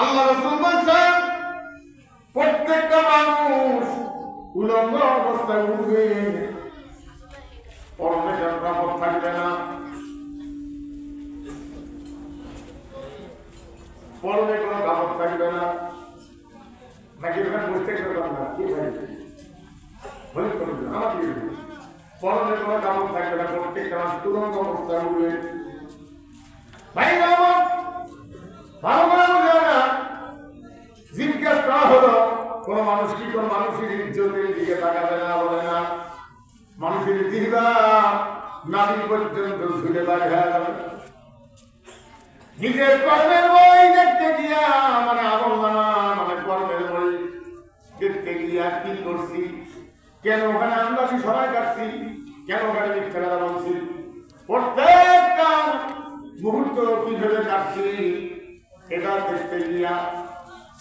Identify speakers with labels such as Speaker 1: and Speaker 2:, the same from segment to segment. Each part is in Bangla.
Speaker 1: আল্লাহ রসুল বলছেন, প্রত্যেকটা মানুষ উলঙ্গ অবস্থায় উঠবে। পরমে কাপড় থাকবে না। পরমে কোনো কাপড় থাকবে না। নাকি ওখানে বসতে করলাম না, কি ভাই? বলি করবে আমাকে পরমে কোনো থাকবে না, প্রত্যেকটা মানুষ অবস্থায় উঠবে। ভাই কোন মানুষ কি কোন মানুষের ইজ্জতের দিকে তাকাবে না, বলে না? মানুষের জিহ্বা নাবি পর্যন্ত ঝুলে বাড়ি হয়ে যাবে। নিজের কর্মের বই দেখতে গিয়া মানে আমল নামা মানে কর্মের বই দেখতে গিয়া কি করছি? কেন ওখানে আমরা সময় কাটছি? কেন ওখানে মিথ্যা কথা বলছি? প্রত্যেকটা মুহূর্ত কীভাবে কাটছি, এটা দেখতে গিয়া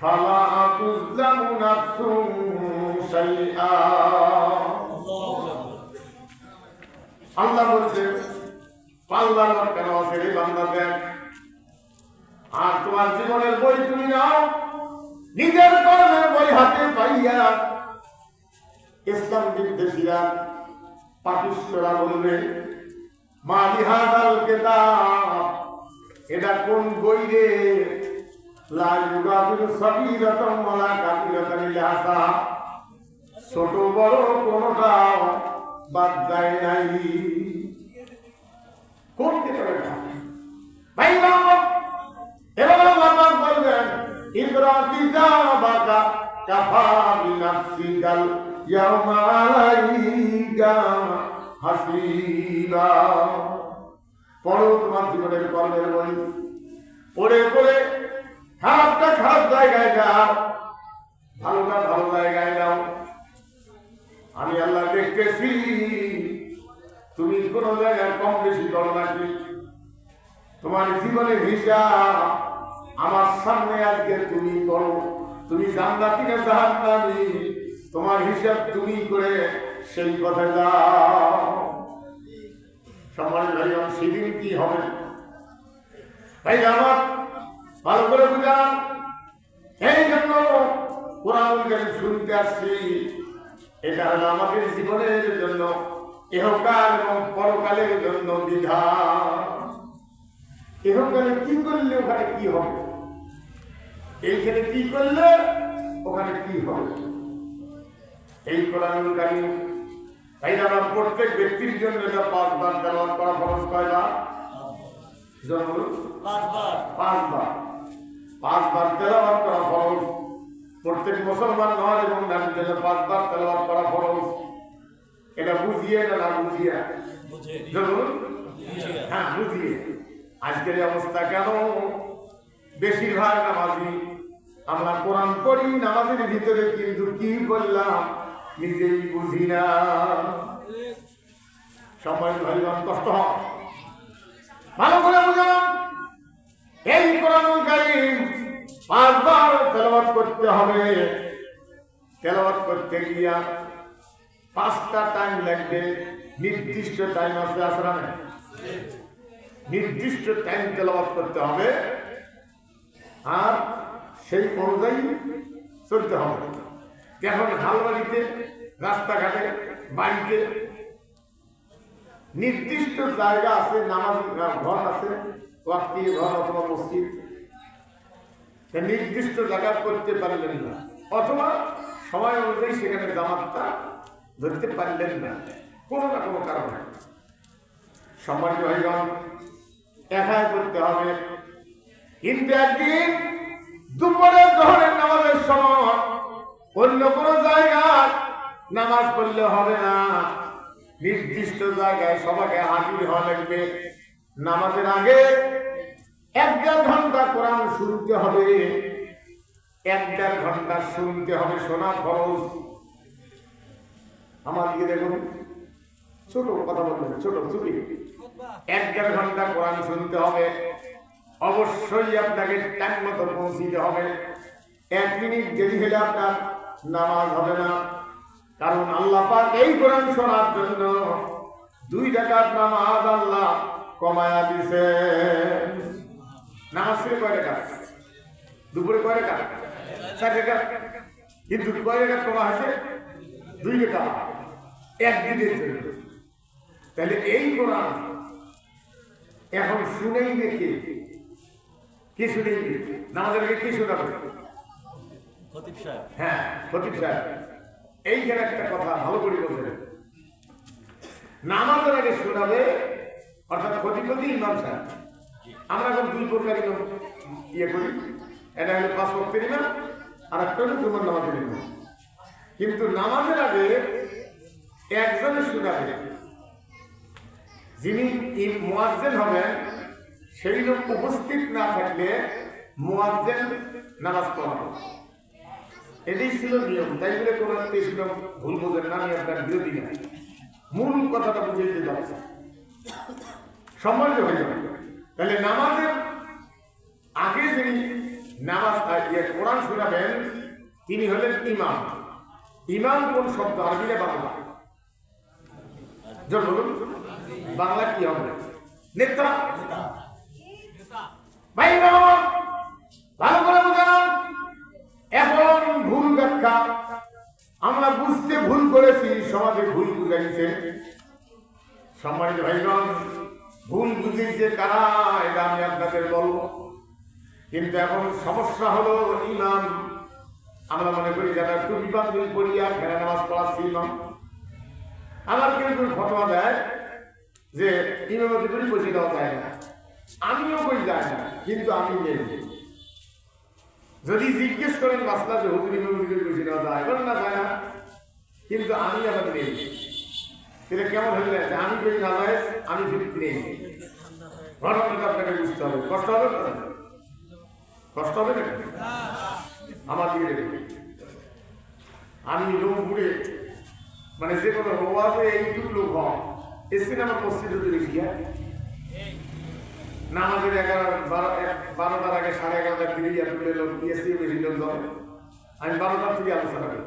Speaker 1: ফালা তুজলামু নাফসুন শাইআ। আল্লাহ বলছে লটকানো আছে বান্দা দেখ। আর তোমার জীবনের বই তুমি নাও, নিজের বই হাতে পাইয়া ইসলাম বিদ্বেষীরা পাকিস্তরা বলবে মা লিহাজাল কেতাব, এটা কোন বই রে? লা ইউগাদিরু সাগীরাতাম ওয়ালা কাবীরাতান আসা ছোট বড় কোনটাও বাদ যায় নাই। কোন কেতাবটা ভাই বাবা, এবার আল্লাহ বলবেন ইকরা কিতাবাকা কাফা বিনাফসিকাল ইয়াউমা আলাইকা হাসিবা। পড়ো তোমার জীবনের কর্মের বই। পড়ে পড়ে খারাপটা খারাপ জায়গায় যাও ভালোটা ভালো জায়গায় যাও আমি আল্লাহ দেখতেছি তুমি কোনো জায়গায় কম বেশি করো নাকি তোমার জীবনের হিসাব আমার সামনে আজকে তুমি করো। তুমি জান্নাতি না জাহান্নামি তোমার হিসাব তুমি করে সেই কথা যাও। সমাজ ভাই সেদিন কি হবে? তাই আমার ভালো করে বুঝান। এই জন্য কোরআন শুনতে আসছি। এটা হলো আমাদের জীবনের জন্য ইহকাল এবং পরকালের জন্য বিধান। এখানে কি করলে ওখানে কি হবে? এইখানে কি করলে ওখানে কি হবে? এই কোরআনুল কারিম তাই না? আমার প্রত্যেক ব্যক্তির জন্য এটা পাঁচবার তেলাওয়াত করা খরচ কয়বার জন্য
Speaker 2: পাঁচবার।
Speaker 1: পাঁচবার। পাঁচবার তেলাওয়াত করা খরচ প্রত্যেক মুসলমান নয় এবং নারীর জন্য পাঁচবার তেলাওয়াত করা খরচ এটা বুঝিয়ে না না বুঝিয়ে? হ্যাঁ বুঝিয়ে। আজকের অবস্থা কেন? বেশিরভাগ নামাজি, আমরা কোরআন পড়ি, নামাজের ভিতরে কিন্তু কি করলাম? নিজেই বুঝি না। সময় ভাইগণ, কষ্ট হয়। ভালো করে বুঝলাম। এই কোরআন কারিম পাঁচবার তেলাওয়াত করতে হবে। তেলাওয়াত করতে গিয়া পাঁচটা টাইম লাগবে। নির্দিষ্ট টাইম আছে আসলে না নির্দিষ্ট টাইম তেলাওয়াত করতে হবে। আর সেই অনুযায়ী চলতে হবে। এখন হালবাড়িতে, রাস্তাঘাটে, বাড়িতে নির্দিষ্ট জায়গা আছে, নামাজ, ঘর আছে, ওয়াক্তি, ঘর অথবা মসজিদ। নির্দিষ্ট জায়গা করতে পারলেন না। অথবা সময় অনুযায়ী সেখানে জামাতটা ধরতে পারলেন না। কোনো না কোনো কারণে। সম্মানিত ভাইগণ একাই করতে হবে। কিন্তু একদিন দুপুরে জহরের নামাজের সময় অন্য কোনো জায়গায় নামাজ পড়লে হবে না। নির্দিষ্ট জায়গায় সবাইকে হাজির হওয়া লাগবে। নামাজের আগে এক দেড় ঘণ্টা কোরআন শুনতে হবে। এক দেড় ঘণ্টা শুনতে হবে শোনা খরচ আমার দিকে দেখুন। ছোট কথা বলবেন, ছোট চুপি এক দেড় ঘণ্টা কোরআন শুনতে হবে। অবশ্যই আপনাকে টাইম মতো পৌঁছিতে হবে। এক মিনিট দেরি হলে আপনার নামাজ হবে না। কারণ আল্লাহ পাক এই কোরআন শোনার জন্য দুই টাকার নামাজ আল্লাহ কমায়া দিছে। নামাজ ছিল কয় টাকা দুপুরে কয় টাকা চার টাকা কিন্তু কয় টাকা কমা আছে দুই টাকা একদিনের জন্য। তাহলে এই কোরআন এখন শুনেই দেখি কি শুনেই নামাজের আগে কি শোনাবে?
Speaker 2: খতিব সাহেব।
Speaker 1: হ্যাঁ খতিব সাহেব। এইখানে একটা কথা ভালো করে বলছেন নামাজের আগে শোনাবে অর্থাৎ খতিব বলতে ইমাম সাহেব। আমরা এখন দুই প্রকার ইয়ে করি। এটা হলো পাঁচ ভক্তের ইমাম আর একটা হলো তোমার নামাজের ইমাম। কিন্তু নামাজের আগে একজনে শোনাবে যিনি মোয়াজ্জেন হবেন, সেই লোক উপস্থিত না থাকলে মোয়াজ্জেন নামাজ পড়াবে। এটাই ছিল নিয়ম। তাই বলে কোনো বেশি ভুল বোঝেন না, আমি আপনার বিরোধী না। মূল কথাটা বুঝাইতে যাচ্ছে সম্মানিত হয়ে যাবে তাহলে নামাজের আগে যিনি নামাজ ইয়ে কোরআন শোনাবেন, তিনি হলেন ইমাম। ইমাম কোন শব্দ, আরবি না বাংলা? বলুন। বাংলা কি হবে? নেতা? ভাই আমার ভালো করে বোঝান। এখন ভুল ব্যাখ্যা। আমরা বুঝতে ভুল করেছি সমাজে ভুল বুঝাইছে। সম্মানিত ভাইগণ ভুল বুঝিয়েছে কারা এটা আমি আপনাদের বলব। কিন্তু এখন সমস্যা হলো ইমাম। আমরা মনে করি যারা একটু বিপাঞ্জলি পড়িয়া ফেরা নামাজ পড়াচ্ছি ইমাম। আমার কেউ কেউ ফটোয়া দেয় যে ইমামতি করে বসে দেওয়া যায় না। আমিও কই যায় না, কিন্তু আমি নেই। যদি জিজ্ঞেস করেন, মাসলা যে হুজুর ইমামতি করে বসে দেওয়া যায়? বলেন, না, যায় না। কিন্তু আমি আবার নেই। এটা কেমন যে আমি কই না, যায়, আমি ফিরত নেই। ঘটনাটা আপনাকে বুঝতে হবে। কষ্ট হবে? কষ্ট হবে না? আমার দিকে। আমি লোক ঘুরে মানে যে কোনো রোয়াজে এইটুকু লোক হয় এসে আমার মসজিদে তৈরি গিয়া নামাজের এগারো বারোটার আগে সাড়ে এগারোটা দিকে গিয়া তুলে দিয়েছি বেশি লোক ধরে। আমি বারোটার থেকে আলোচনা করি।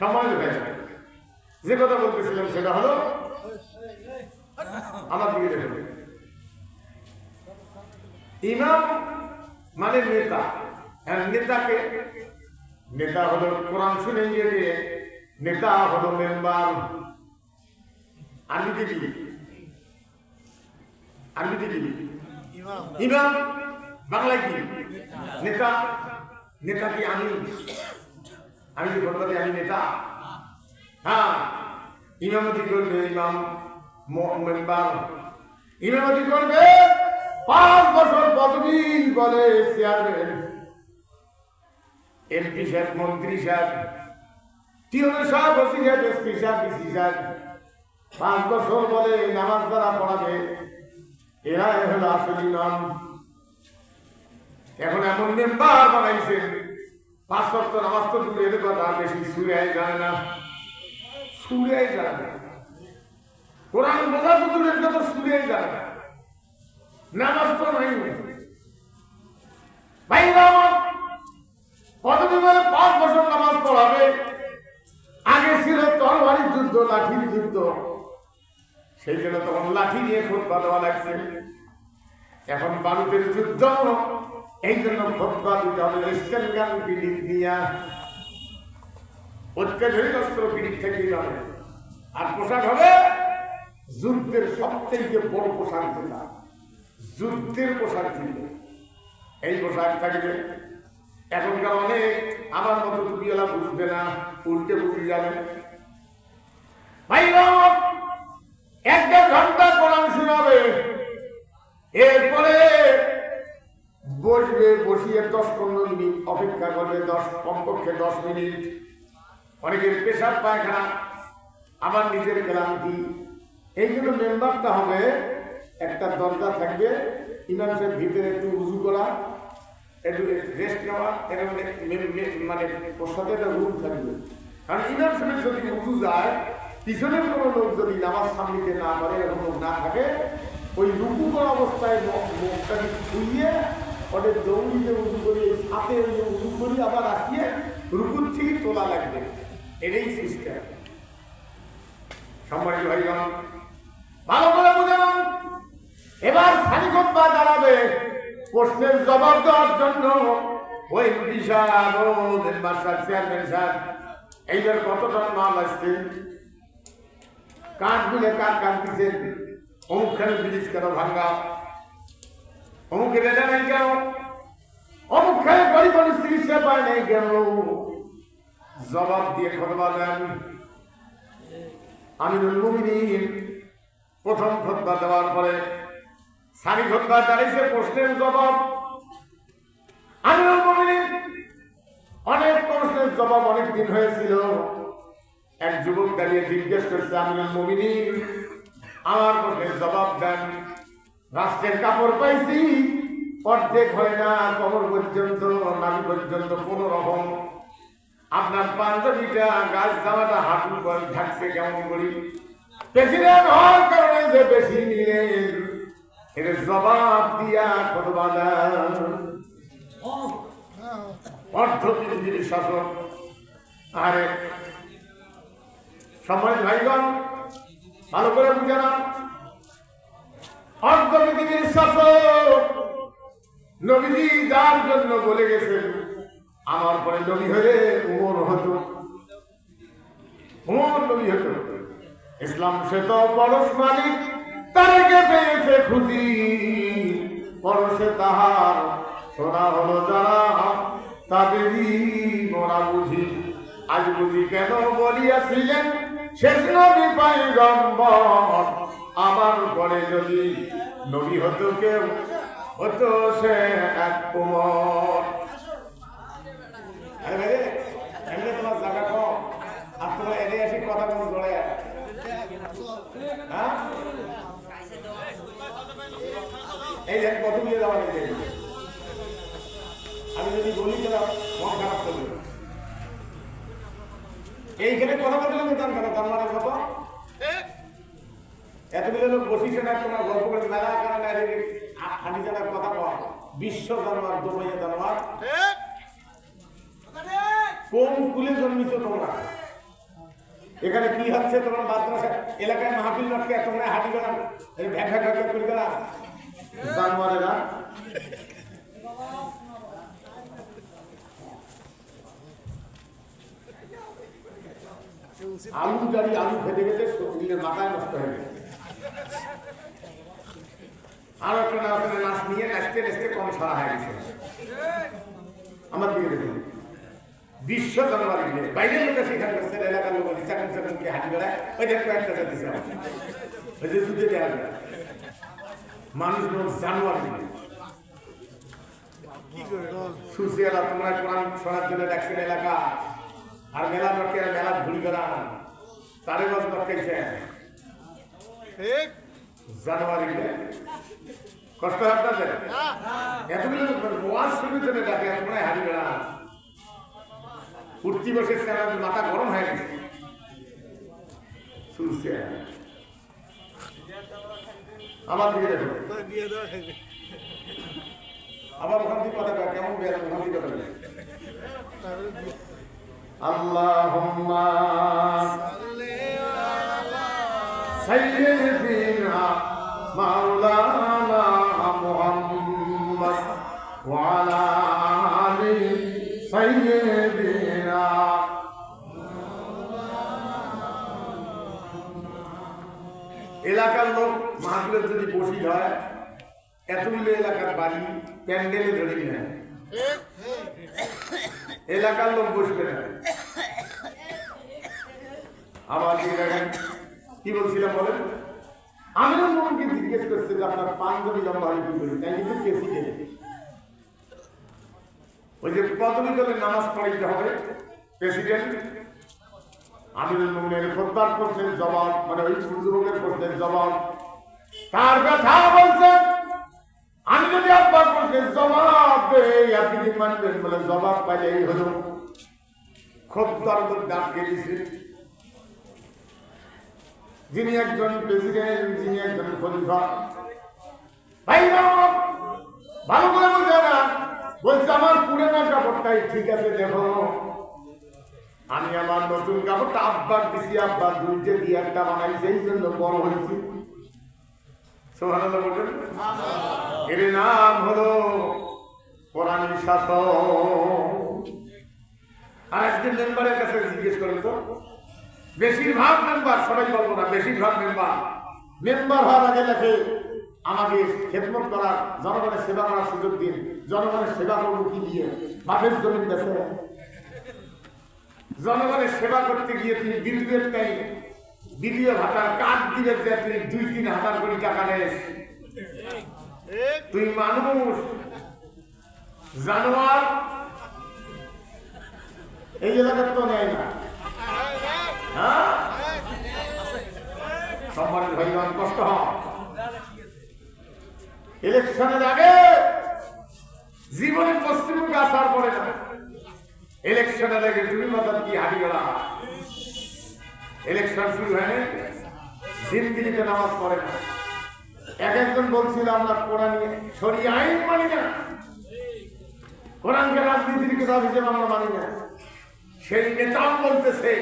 Speaker 1: সম্মানিত হয়ে যাবে যে কথা বলতেছিলাম সেটা হলো, আমার দিকে দেখুন। ইমাম মানে নেতা। আর নেতাকে, নেতা হলো কোরআন শুনে গিয়ে, নেতা হলো মেম্বার আরবিতে কি আরবিতে কি ইমাম। বাংলায় কি? নেতা। নেতা কি আমি? আমি যে বলতে আমি নেতা? হ্যাঁ। ইমামতি করবে ইমাম মেম্বার ইমামতি করবে পাঁচ বছর পদবী বলে চেয়ারম্যান এমপি সাহেব মন্ত্রী সাহেব টিউনের সাহেব ওসি সাহেব এসপি সাহেব ডিসি সাহেব। পাঁচ বছর বলে নামাজ দ্বারা পড়াবে। এরা হলো আসল নাম এখন এমন মেম্বার বানাইছেন, পাঁচ সপ্তাহ নামাজ তো দূরের কথা বেশি সুরাই জানে না। সুরাই জানে না। কোরআন বোঝা তো দূরের কথা সুরাই জানে না। নামাজ তো নাই। ভাই আমার পদবী বলে পাঁচ বছর নামাজ পড়াবে? আগে ছিল তরবারির যুদ্ধ, লাঠির যুদ্ধ। সেই জন্য তখন লাঠি নিয়ে খোদবা দেওয়া লাগছে। এখন বারুদের যুদ্ধ এই জন্য খোদবা দিতে হবে। স্টেন গান পিডিক নিয়া অত্যাধুনিক অস্ত্র পিডিক থেকে যাবে। আর পোশাক হবে যুদ্ধের সব থেকে বড় পোশাক যেটা। যুদ্ধের পোশাক ছিল এই পোশাক থাকবে। এখনকার অনেক আমার মতো টুপিওয়ালা বুঝবে না, উল্টে বুঝে যাবে। ভাই লোক, এক দেড় ঘণ্টা কোরআন শোনাবে। এরপরে বসবে বসিয়ে দশ পনেরো মিনিট অপেক্ষা করবে দশ কমপক্ষে দশ মিনিট। অনেকের পেশাব পায়খানা আমার নিজের ক্লান্তি এই জন্য মেম্বারটা হবে একটা দরজা থাকবে ইমাম সাহেব ভিতরে একটু উজু করা একটু রেস্ট নেওয়া এরকম মানে প্রসাদে একটা রুম থাকবে। কারণ ইমাম সাহেব যদি উজু যায় পিছনের কোনো লোক যদি নামাজ সামলিতে না পারে, এরকম লোক না থাকে, ওই রুকু করা অবস্থায় মুখটাকে ছুঁয়ে ওদের দৌড়িতে উজু করি হাতে যে উজু করি আবার আসিয়ে রুকুর থেকে তোলা লাগবে। এটাই সিস্টেম। সম্মানিত ভাইগণ, ভালো করে বুঝান এবার সারিকব্বা দাঁড়াবে। প্রশ্নের জবাব দেওয়ার জন্য ওই বিশাল চেয়ারম্যান সাহেব, এইবার কত টন মাল আসছে? কাঠ মিলে কাঠ কাটতেছেন অমুকখানে ব্রিজ কেন ভাঙ্গা অমুক রেডা নাই কেন? অমুকখানে গরিব মানুষ চিকিৎসা পায় নাই কেন? জবাব দিয়ে খতবা দেন। আমিনুল মুমিনিন প্রথম খতবা দেওয়ার পরে সারি খতবা দাঁড়িয়েছে প্রশ্নের জবাব। আমিনুল মুমিনিন অনেক প্রশ্নের জবাব অনেক দিন হয়েছিল। এক যুবক দাঁড়িয়ে জিজ্ঞেস করছে আমিনুল মুমিনিন আমার প্রশ্নের জবাব দেন, রাষ্ট্রের কাপড় পাইছি, অর্ধেক হয় না কবর পর্যন্ত নাভি পর্যন্ত, কোন রকম। আপনার পাঞ্জাবিটা, গাছ জামাটা হাঁটু করে থাকছে কেমন করি? প্রেসিডেন্ট হওয়ার কারণে যে বেশি নিলেন এর জবাব দিয়া কত বাধা। অর্ধ পৃথিবীর শাসক, আরে সম্মানিত ভাইগণ ভালো করে বুঝে না পৃথিবীর শাসক, নবীজি যার জন্য বলে গেছেন, আমার পরে নবী হলে উমর হতো। উমর নবী হতো। ইসলাম সে তো পরশ মালিক, তারেকে পেয়েছে খুঁজি। পরশে তাহার সোনা হলো যারা তাদেরই মোরা বুঝি। আজ বুঝি কেন বলিয়াছিলেন? শেষ নবী পাইগম্বর আমার পরে যদি নবী হতো কেউ, হতো সে এক কুমর। তোমার কম। আর তোমার এনে এসে কথা হ্যাঁ? এই কত গেছে আমি যদি বলি মন খারাপ এইখানে কথা বলতে নিতাম কেন তার মানে কত এতগুলো লোক বসিছে না তোমার গল্প করে মেলা কারণে হানি জানার কথা কয়। বিশ্ব জানোয়ার দুবাইয়ে জানোয়ার। কোন কুলে জন্মিত তোমরা? এখানে কি হচ্ছে তোমার মাদ্রাসা? এলাকায় মাহফিল নাটকে তোমরা হাঁটি গেলাম ভ্যাক ভ্যাক ভ্যাক করে গেলাম। জানোয়ারেরা আলু জারি আলু খেতে খেতে শরীরের মাথায় নষ্ট হয়ে গেছে। আর একটা নাচ নাচ নিয়ে নাচতে নাচতে কম সারা হয়ে গেছে। আমার দিকে দেখুন। বিশ্ব জানুয়ারি নিয়ে বাইরের লোক সেখানে করছে এলাকার লোক চাকরি চাকরিকে হাঁটি বেড়ায় ওই দেখ কয়েকটা যাচ্ছে ওই যে যুদ্ধে দেওয়া যায় মানুষ লোক জানুয়ারি নিয়ে। সুশিয়ালা তোমরা কোরআন শোনার জন্য ডাকছেন এলাকা। আর মেলা লোকের মেলা ঘুরি বেড়ান তারে বাস ডকাইছে জানুয়ারিতে কষ্ট হয় আপনাদের? এতগুলো ওয়াজ শুরুতে ডাকে তোমরা হারি বেড়ান উঠতি বসে মাথা গরম হয়ে গেছে। সুশিয়া আমার দিকে দেখো আবার ওখান থেকে কথা কেমন বের ওখান থেকে কথা আল্লাহুম্মা সাইয়্যিদিনা মাওলানা মুহাম্মদ ওয়া আলা আলি এলাকার লোক মাহফিলের যদি বসি হয় এতগুলো এলাকার বাড়ি প্যান্ডেলে ধরি না এলাকার লোক বসবে না। আবার কি বলছিলাম বলেন? আমিও মনকে জিজ্ঞেস করছে যে আপনার পাঞ্জাবি লম্বা হয় কি করি তাই কিন্তু প্রেসিডেন্ট ওই যে পদবী দলের নামাজ পড়াইতে হবে, প্রেসিডেন্ট। আমিরুল মুমিনের খোদ্দার প্রশ্নের জবাব মানে ওই যুবকের প্রশ্নের জবাব। তার কথা বলছেন আমি যদি আপনার প্রশ্নের জবাব দেই আপনি কি মানবেন বলে জবাব পাইলে এই হলো। খোদ্দার ডাক দিয়েছে যিনি একজন প্রেসিডেন্ট, যিনি একজন খলিফা। ভাই ভালো করে বুঝে না। বলছে, আমার পুরানা কাপড়টাই ঠিক আছে, দেখো। আমি আমার নতুন কাপড়টা আব্বার দিছি আব্বার দুইটে দিয়ে একটা বানাই সেই জন্য বড় হয়েছি। সোহানাল্লাহ বলবেন এর নাম হলো কোরআন শাসন আর একদিন মেম্বারের কাছে জিজ্ঞেস করেন তো, বেশিরভাগ মেম্বার সবাই বলব না, বেশিরভাগ মেম্বার মেম্বার হওয়ার আগে লেখে আমাকে খেদমত করার, জনগণের সেবা করার সুযোগ দিন, জনগণের সেবা করব কি দিয়ে? বাপের জমিন দেশে জনগণের সেবা করতে গিয়ে তুমি বিদ্যুতের নেই বিদ্যুৎ হাতার কাঠ দিবে তুই দুই, তিন হাজার কোটি টাকা নেস তুই মানুষ। জানোয়ার। এই এলাকার তো নেয় না। হ্যাঁ? সম্মানিত ভাইগণ, কষ্ট হয়। ইলেকশনের আগে জীবনে পশ্চিমবঙ্গে আসার পরে না, ইলেকশনের আগে তুমি মতন কি হারিয়ে ইলেকশন শুরু হয় নাই জিন্দিগিতে নামাজ পড়ে না। এক একজন বলছিল আমরা কোরআন সরি আইন মানি না। কোরআনকে রাজনীতির কিতাব হিসেবে আমরা মানি না। সেই নেতাও বলতেছে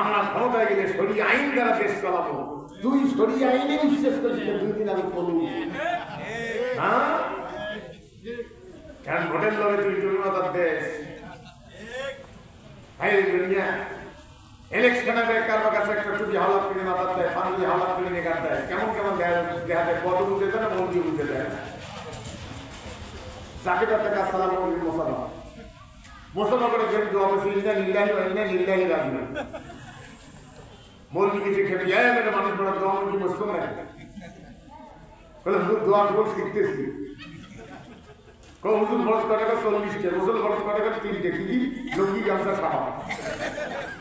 Speaker 1: আমরা ক্ষমতায় গেলে সরি আইন দ্বারা দেশ চালাবো। তুই সরি আইনে বিশ্বাস করিস না, দুই দিন আগে বলুন হ্যাঁ কেন ভোটের লড়ে তুই দুর্নীতার দেশ? দুনিয়া ইলেকশনে কারও কাছে একটা টুপি হাওলাত করে মাথার দেয় পাঞ্জাবি হাওলাত করে নিয়ে দেয়। কেমন কেমন দেয়, দেহাতে পদ বুঝে দেয় না, মন্দির বুঝে দেয় তার টাকা সালাম মন্দির মশালা মশালা করে ফের দোয়া বসে ইন্না লিল্লাহি ওয়া ইন্না লিল্লাহি রাজিউন। মৌলবি কিছু খেতে যায় মেরে মানুষ বড় দোয়া কি মুসলিম না বলে, হুজুর, দোয়া করে শিখতেছি। হুজুর খরচ করে? চল্লিশটা। মুসল খরচ করে? তিনটে। কি গামছা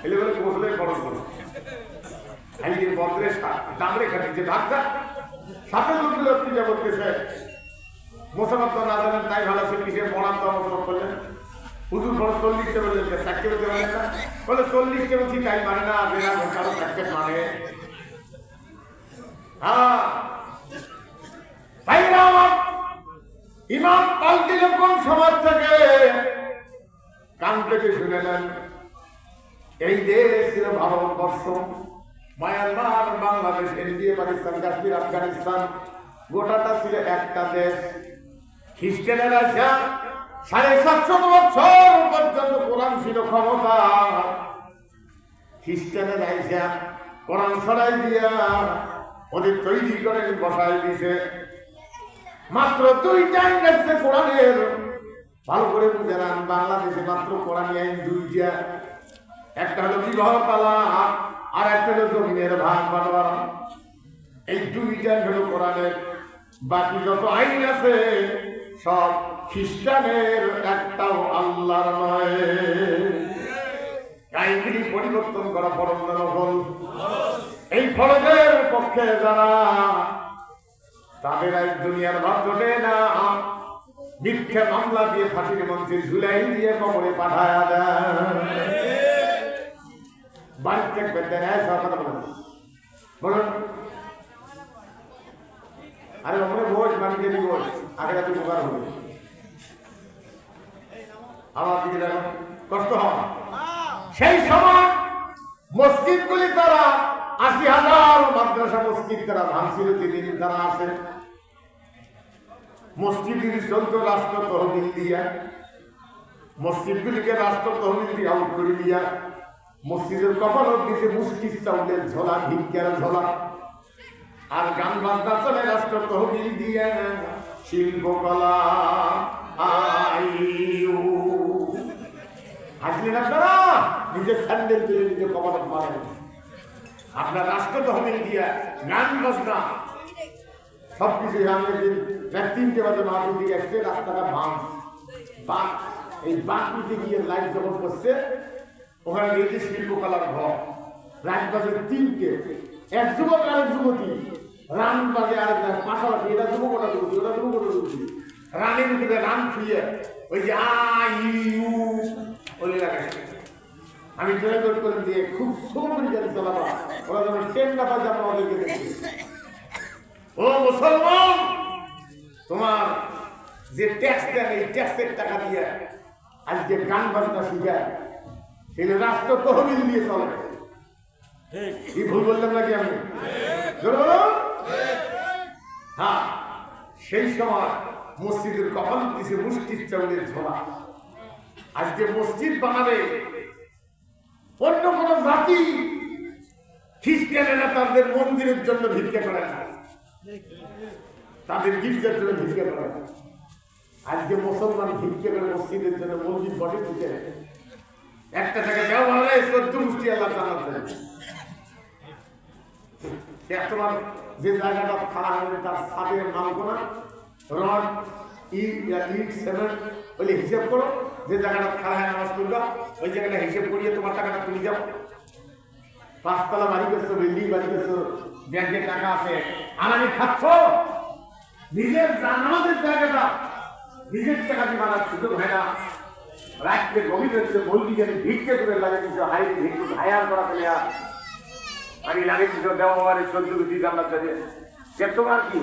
Speaker 1: এলে বলে খরচ করে আজকে বদ্রে দামড়ে খাটিছে ডাক্তার সাথে লোকগুলো পূজা করতেছে মুসলমান তো না জানেন, তাই ভালো সে কিসে পড়ান তো মুসলমান করলেন। হুজুর খরচ চল্লিশটা বলে সাক্ষী বলতে পারেন না বলে চল্লিশটা বলছি, তাই মানে না, যে না কারও সাক্ষী মানে। হ্যাঁ। ভাইরা আমার, ইমাম পাল্টিল কোন সমাজ থেকে? কান থেকে শুনে নেন। এই দেশ ছিল ভারতবর্ষ। মায়ানমার, বাংলাদেশ ইন্ডিয়া পাকিস্তান, কাশ্মীর, আফগানিস্তান, গোটাটা ছিল একটা দেশ। খ্রিস্টানের আসা সাড়ে সাতশো বছর পর্যন্ত কোরআন ছিল ক্ষমতা। খ্রিস্টানের আইসা কোরআন সরাই দিয়া ওদের তৈরি করে বসাই দিছে। মাত্র দুইটা আইন রাখছে কোরআনের, ভালো করে বুঝে নেন, বাংলাদেশে মাত্র কোরআনী আইন দুইটা। একটা হলো বিবাহ পালা, আর একটা হলো জমিনের ভাগ বাটোয়ারা। এই দুইটা হলো কোরআনের, বাকি যত আইন আছে, সব খ্রিস্টানের একটাও আল্লাহর নয়। আইনগুলি পরিবর্তন করা ফরজ না নকল এই ফরজের পক্ষে যারা, তাদের আজ দুনিয়ার ভাব জোটে না। মিথ্যে মামলা দিয়ে ফাঁসির মঞ্চে ঝুলাই দিয়ে কবরে পাঠায় দেয়। বাড়ির থাকবেন দেন হ্যাঁ সব কথা বলুন বলুন। আরে ওখানে বস, বাড়িতে নি বস। আগে রাতে উপকার হবে। আমার দিকে দেখো কষ্ট হয় সেই সময় মসজিদগুলি তারা আশি হাজার মাদ্রাসা মসজিদ তারা ভাঙছিল, যেদিন তারা আসে। মসজিদের চলতো রাষ্ট্র তহবিল দিয়া। মসজিদগুলিকে রাষ্ট্র তহবিল দিয়ে আউট করে দিয়া। মসজিদের কপালত দিছে মুষ্টির চাউলের ঝোলা, ভিক্ষার ঝোলা। আর গান বাজনা চলে রাষ্ট্র তহবিল দিয়ে। শিল্পকলা আইউ। হাসলেন আপনারা? নিজের স্যান্ডেল তুলে নিজের কপালে মারেন। আপনার রাষ্ট্র তহবিল দিয়া গান বাজনা। সব কিছু আমাদের রাত তিনটে বাজে মাহফিল দিকে আসছে রাস্তাটা বাঁধ বাঁধ এই বাঁধ নিতে গিয়ে লাইট যখন করছে। ওখানে দেখি শিল্পকলার ঘর। রাত বাজে তিনটে। এক যুবক আর যুবতী। রান বাজে আর পাশাপাশি এটা যুবক ওটা যুবতী ওটা যুবক ওটা যুবতী রানের উপরে রান ছুঁয়ে ওই যে আ ইউ বলে লাগাইছে আমি ড্রাইভার করে দিয়ে খুব সুন্দর গাড়ি চালাবা। ওরা যেন ট্রেন না পাচ্ছে আমরা ওদেরকে দেখি ও মুসলমান! তোমার যে ট্যাক্স দেন, এই ট্যাক্সের টাকা দিয়ে আজকে গান বাজনা শিখায়। সেগুলো রাষ্ট্র তহবিল দিয়ে চলে। কি ভুল বললাম নাকি আমি? হ্যাঁ সেই সময় মসজিদের কপাল দিছে মুষ্টির চাউলের ঝোলা। আজকে মসজিদ বানাবে অন্য কোন জাতি। খ্রিস্টানেরা তাদের মন্দিরের জন্য ভিক্ষা করে না। তাদের গির্জার জন্য ভিক্ষা করে না। আজকে মুসলমান ভিক্ষা করে মসজিদের জন্য মসজিদ বটে দিতে একটা টাকা দেওয়া ভালো চোদ্দ মুষ্টি আল্লাহ জানাতে তোমার যে জায়গাটা খাড়া হবে তার ছাদের রড, ইট ইট সেভেন বলে হিসেব করো। যে জায়গাটা খাড়া হয় নামাজ পড়বা ওই জায়গাটা হিসেব করিয়ে তোমার টাকাটা তুমি যাও। পাঁচতলা বাড়ি করছ, বিল্ডিং বাড়ি করছ, ব্যাংকে টাকা আছে আনানি খাচ্ছ। নিজের নামাজের জায়গাটা, নিজের টাকা দিয়ে মানার সুযোগ হয় না রাত্রে গভীর রাত্রে বলবি যেন ভিক্ষে করে লাগে কিছু হাই ভিক্ষু হায়ার করা ফেলে আর লাগে কিছু দেওয়া আমার চোদ্দ কোটি জান্নাত যাবে সে তোমার কি?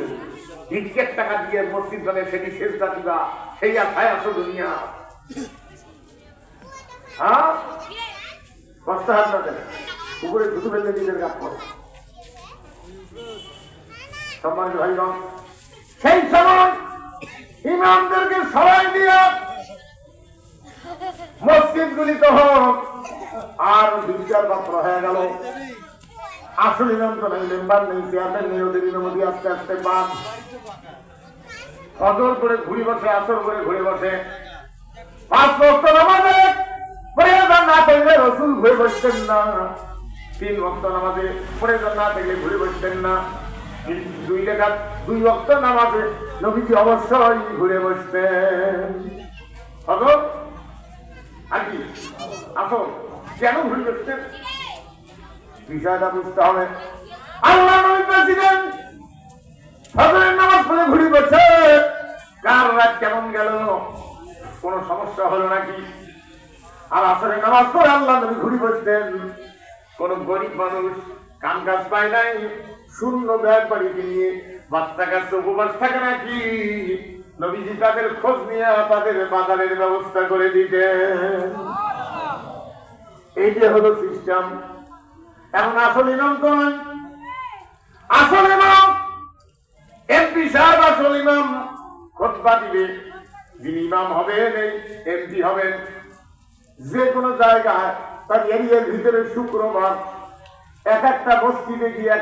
Speaker 1: ভিক্ষের টাকা দিয়ে মসজিদ বলে সেটি শেষ দিবা সেই আশায় আসো দুনিয়া। হ্যাঁ? কষ্ট হাত না দেবে উপরে দুটো ফেললে নিজের কাজ করে। সম্মানিত ভাইগণ, সেই সময় ইমামদেরকে সবাই দিয়ে মসজিদ গুলিত হোক, আর বিচার পাত্র হয়ে গেল। আসলে নিয়ন্ত্রণ নেই মেম্বার নেই, চেয়ারম্যান নেই, ওদের অনুমতি আস্তে আস্তে পান। অজর করে ঘুরে বসে আসর করে ঘুরে বসে। পাঁচ ভক্ত নামাজে, প্রয়োজন না থাকলে রসুল ঘুরে বসতেন না। তিন ভক্ত নামাজে, প্রয়োজন না থাকলে ঘুরে বসতেন না। দুই লেখা দুই ভক্ত নামাজে নবীজি অবশ্যই ঘুরে বসতেন। অজর আর কি আসো, কেন ঘুরে বসতেন বিষয়টা বুঝতে হবে। আল্লাহ নবী প্রেসিডেন্ট ফজরের নামাজ পড়ে ঘুরি বসে কার রাত কেমন গেল? কোন সমস্যা হলো নাকি? আর আসলে নামাজ পড়ে আল্লাহ নবী ঘুরি বসতেন কোন গরিব মানুষ কাম কাজ পায় নাই, শূন্য ব্যাগ বাড়িতে নিয়ে বাচ্চা কাছে উপবাস থাকে নাকি? নবীজি তাদের খোঁজ নিয়ে তাদের বাজারের ব্যবস্থা করে দিতে এই যে হলো সিস্টেম। এখন আসল ইমাম তো আসল ইমাম? এমপি সাহেব আসল ইমাম। খোঁজবা দিবে। যিনি ইমাম হবেন, এই এমপি হবেন। যে কোনো জায়গায় তার এরিয়ার ভিতরে শুক্রবার এক একটা মসজিদে গিয়ে